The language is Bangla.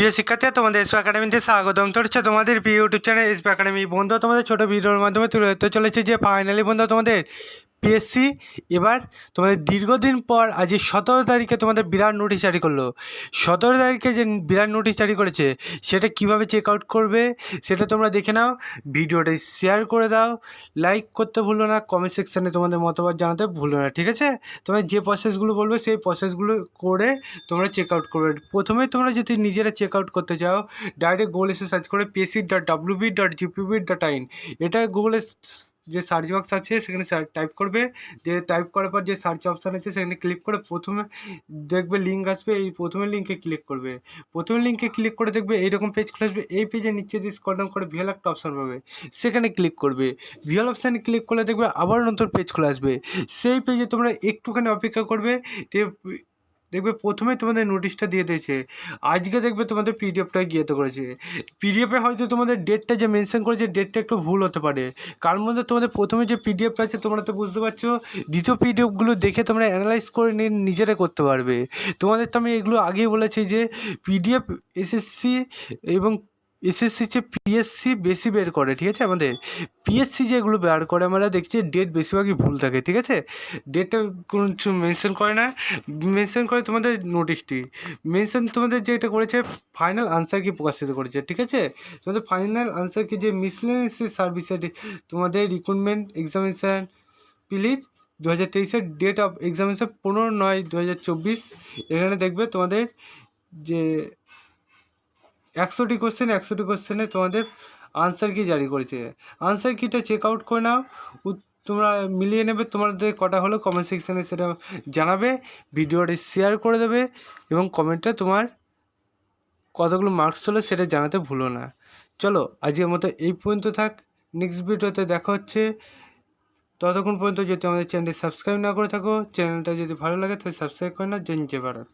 প্রিয় শিক্ষার্থী, তোমাদের এসো একাডেমিতে স্বাগতম চলছে তোমাদের প্রিয় ইউটিউব চ্যানেল এসপি একাডেমি। বন্ধু, তোমাদের ছোটো ভিডিওর মাধ্যমে তুলে ধরতে চলেছে যে ফাইনালি বন্ধু, তোমাদের পিএসসি এবার তোমাদের দীর্ঘদিন পর আজ সতেরো তারিখে তোমাদের বিরাট নোটিশ জারি করল। সতেরো তারিখে যে বিরাট নোটিশ জারি করেছে, সেটা কীভাবে চেক আউট করবে, সেটা তোমরা দেখে নাও। ভিডিওটা শেয়ার করে দাও। লাইক করতে ভুলো না কমেন্ট সেকশানে তোমাদের মতামত জানাতে ভুলো না, ঠিক আছে? তোমরা যে প্রসেসগুলো বলবে, সেই প্রসেসগুলো করে তোমরা চেক আউট করবে। প্রথমে তোমরা যদি নিজেরা চেক আউট করতে চাও ডাইরেক্ট গুগল এসে সার্চ করে PSC dot WB dot GPB dot in এটা গুগলে যে সার্চ বক্স আছে সেখানে টাইপ করবে। যে টাইপ করার পর যে সার্চ অপশান আছে সেখানে ক্লিক করে প্রথমে দেখবে লিঙ্ক আসবে, এই প্রথমে লিঙ্কে ক্লিক করবে। প্রথমে লিঙ্কে ক্লিক করে দেখবে এইরকম পেজ খুলে আসবে, এই পেজের নিচে যে স্কল ডাউন করে ভিএল একটা অপশান পাবে, সেখানে ক্লিক করবে। ভিএল অপশানে ক্লিক করলে দেখবে আবার নতুন পেজ খুলে আসবে। সেই পেজে তোমরা একটুখানি অপেক্ষা করবে দেখবে প্রথমে তোমাদের নোটিশটা দিয়ে দিয়েছে, আজকে দেখবে তোমাদের পিডিএফটা গিয়ে তো করেছে। পিডিএফে হয়তো তোমাদের ডেটটা যে মেনশন করেছে ডেটটা একটু ভুল হতে পারে। কার মধ্যে তোমাদের প্রথমে যে পিডিএফটা আছে, তোমরা তো বুঝতে পারছ, দ্বিতীয় পিডিএফগুলো দেখে তোমরা অ্যানালাইজ করে নিয়ে নিজেরা করতে পারবে। তোমাদের তো আমি এগুলো আগেই বলেছি যে পিডিএফ এসএসসি এবং এসএসসি যে পিএসসি বেশি বের করে, ঠিক আছে? আমাদের পিএসসি যেগুলো বের করে, আমরা দেখছি ডেট বেশিরভাগই ভুল থাকে, ঠিক আছে? ডেটটা কোনো কিছু মেনশন করে না। মেনশন করে তোমাদের নোটিশটি মেনশন তোমাদের যেটা করেছে ফাইনাল আনসার কি প্রকাশিত করেছে, ঠিক আছে? তোমাদের ফাইনাল আনসার কি যে মিসলেনিয়াস সার্ভিসের তোমাদের রিক্রুটমেন্ট এক্সামিনেশান পিলিট দু হাজার তেইশের ডেট অফ এক্সামিনেশান পনেরো নয় দু হাজার চব্বিশ। এখানে দেখবে তোমাদের যে একশোটি কোশ্চেন একশোটি কোশ্চেনে তোমাদের আনসার কি জারি করেছে। আনসার কিটা চেক আউট করে নাও। তোমরা মিলিয়ে নেবে, তোমাদের কটা হলো কমেন্ট সেকশানে সেটা জানাবে, ভিডিওটি শেয়ার করে দেবে এবং কমেন্টে তোমার কতগুলো মার্কস হলো সেটা জানাতে ভুলো না। চলো, আজকের মতো এই পর্যন্ত থাক। নেক্সট ভিডিওতে দেখা হচ্ছে। ততক্ষণ পর্যন্ত যদি আমাদের চ্যানেলটি সাবস্ক্রাইব না করে থাকো চ্যানেলটা যদি ভালো লাগে তাহলে সাবস্ক্রাইব করে না জয় জয় ভারত।